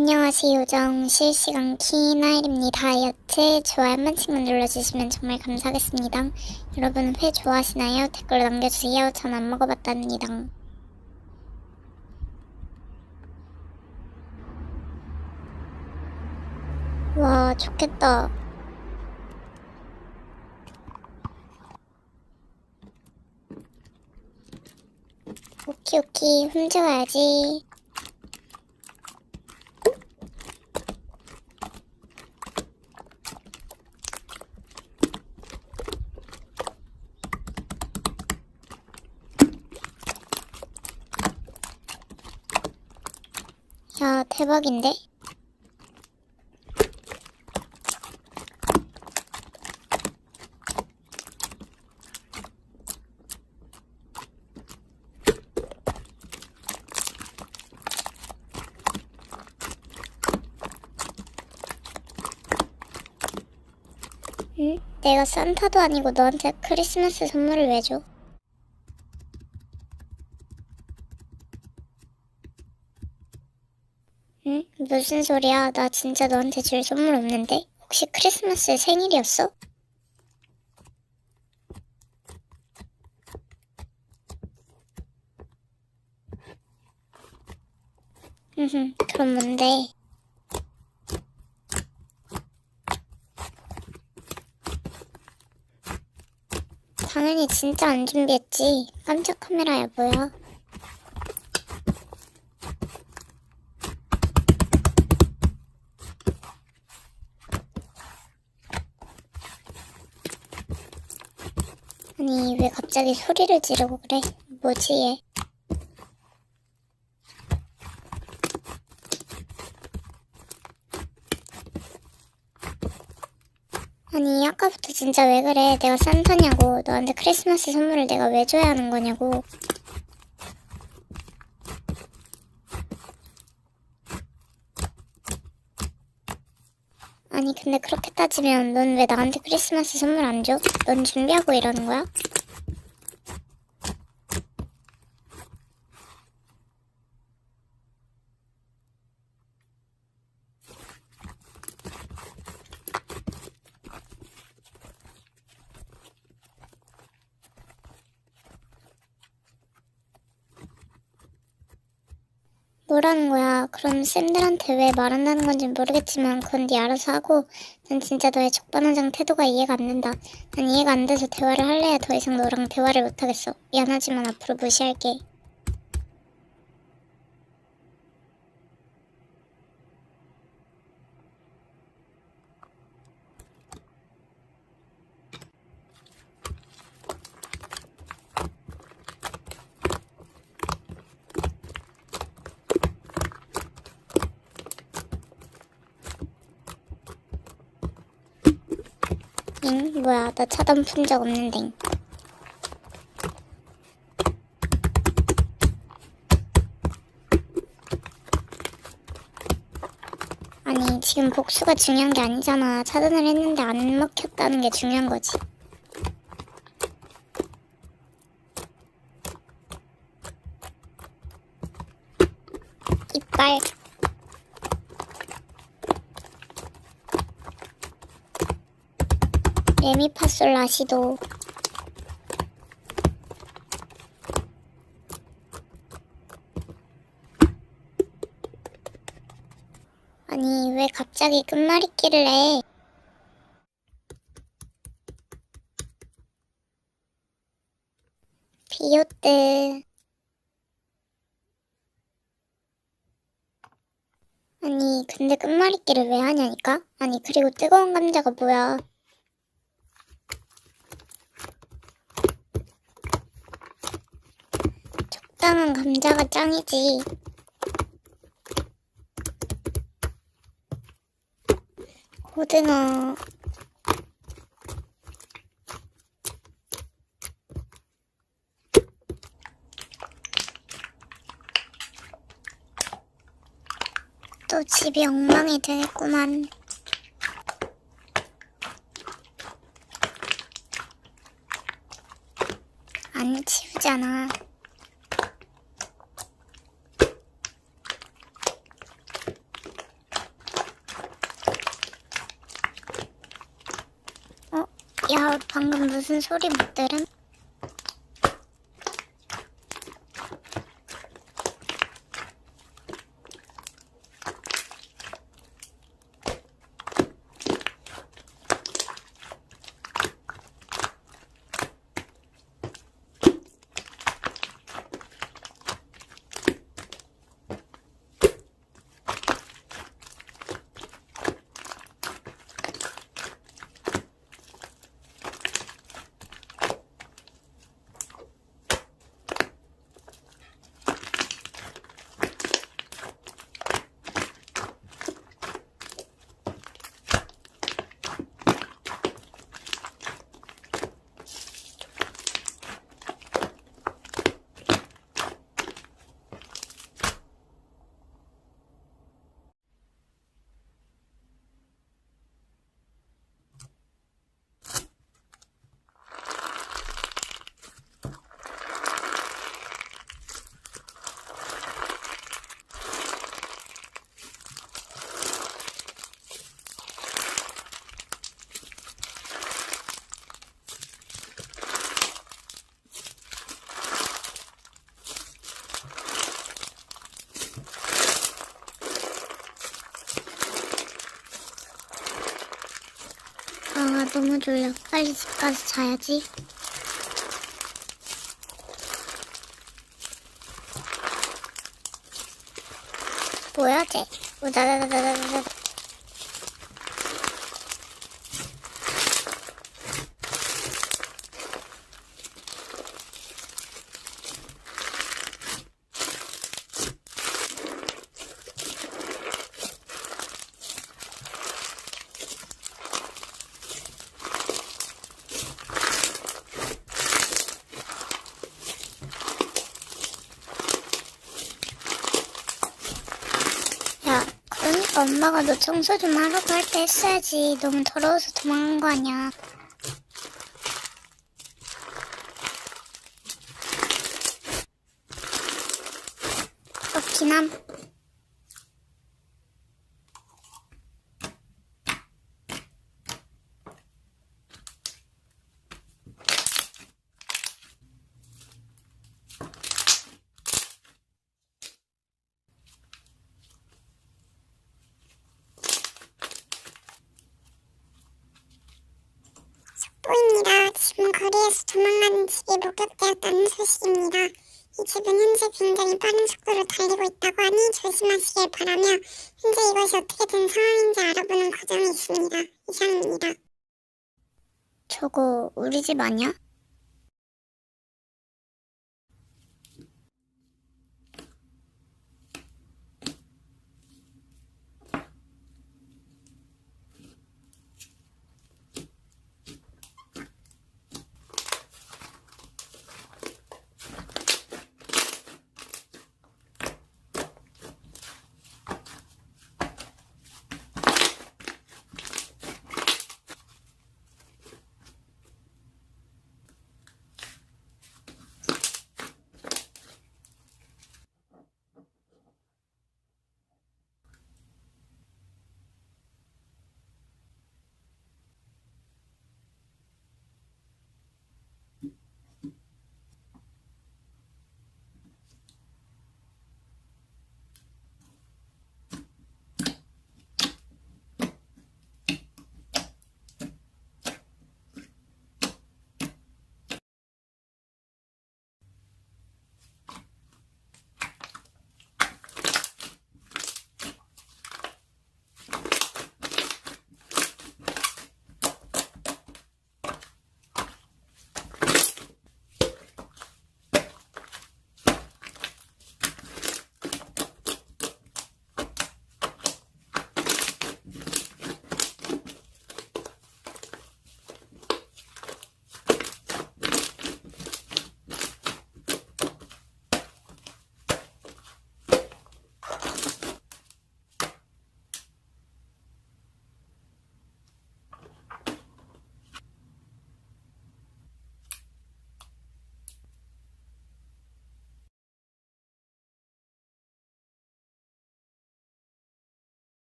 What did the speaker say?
안녕하세요. 요정 실시간 키나일입니다. 다이어트 좋아요 한 번씩만 눌러주시면 정말 감사하겠습니다. 여러분 회 좋아하시나요? 댓글 남겨주세요. 전 안 먹어봤답니다. 와 좋겠다. 오키 오키 훔쳐와야지. 야, 대박인데? 응? 내가 산타도 아니고 너한테 크리스마스 선물을 왜 줘? 응? 무슨 소리야? 나 진짜 너한테 줄 선물 없는데? 혹시 크리스마스 생일이었어? 흠흠, 그럼 뭔데? 당연히 진짜 안 준비했지. 깜짝 카메라야, 뭐야. 아니, 왜 갑자기 소리를 지르고 그래? 뭐지, 얘? 아니, 아까부터 진짜 왜 그래? 내가 산타냐고. 너한테 크리스마스 선물을 내가 왜 줘야 하는 거냐고. 아니, 근데 그렇게 따지면 넌 왜 나한테 크리스마스 선물 안 줘? 넌 준비하고 이러는 거야? 뭐라는 거야? 그럼 쌤들한테 왜 말 한다는 건지 모르겠지만 그건 네 알아서 하고 난 진짜 너의 적반하장 태도가 이해가 안 된다. 난 이해가 안 돼서 대화를 할래야 더 이상 너랑 대화를 못 하겠어. 미안하지만 앞으로 무시할게. 응? 뭐야? 나 차단 푼 적 없는데. 아니, 지금 복수가 중요한 게 아니잖아. 차단을 했는데 안 먹혔다는 게 중요한 거지. 이빨. 레미파솔 라시도. 아니, 왜 갑자기 끝말잇기를 해? 비오트. 아니, 근데 끝말잇기를 왜 하냐니까? 아니, 그리고 뜨거운 감자가 뭐야? 적당한 감자가 짱이지. 고등어. 또 집이 엉망이 되겠구만. 안 치우잖아. 야, 방금 무슨 소리 못 들음? 아, 졸려. 빨리 집 가서 자야지. 뭐야, 쟤? 우다다다다다다. 야, 그러니까 엄마가 너 청소 좀 하라고 할 때 했어야지. 너무 더러워서 도망간 거 아니야. 그렇긴 함. 보입니다. 지금 거리에서 도망가는 집이 목격되었다는 소식입니다. 이 집은 현재 굉장히 빠른 속도로 달리고 있다고 하니 조심하시길 바라며 현재 이것이 어떻게 된 상황인지 알아보는 과정에 있습니다. 이상입니다. 저거 우리 집 아니야?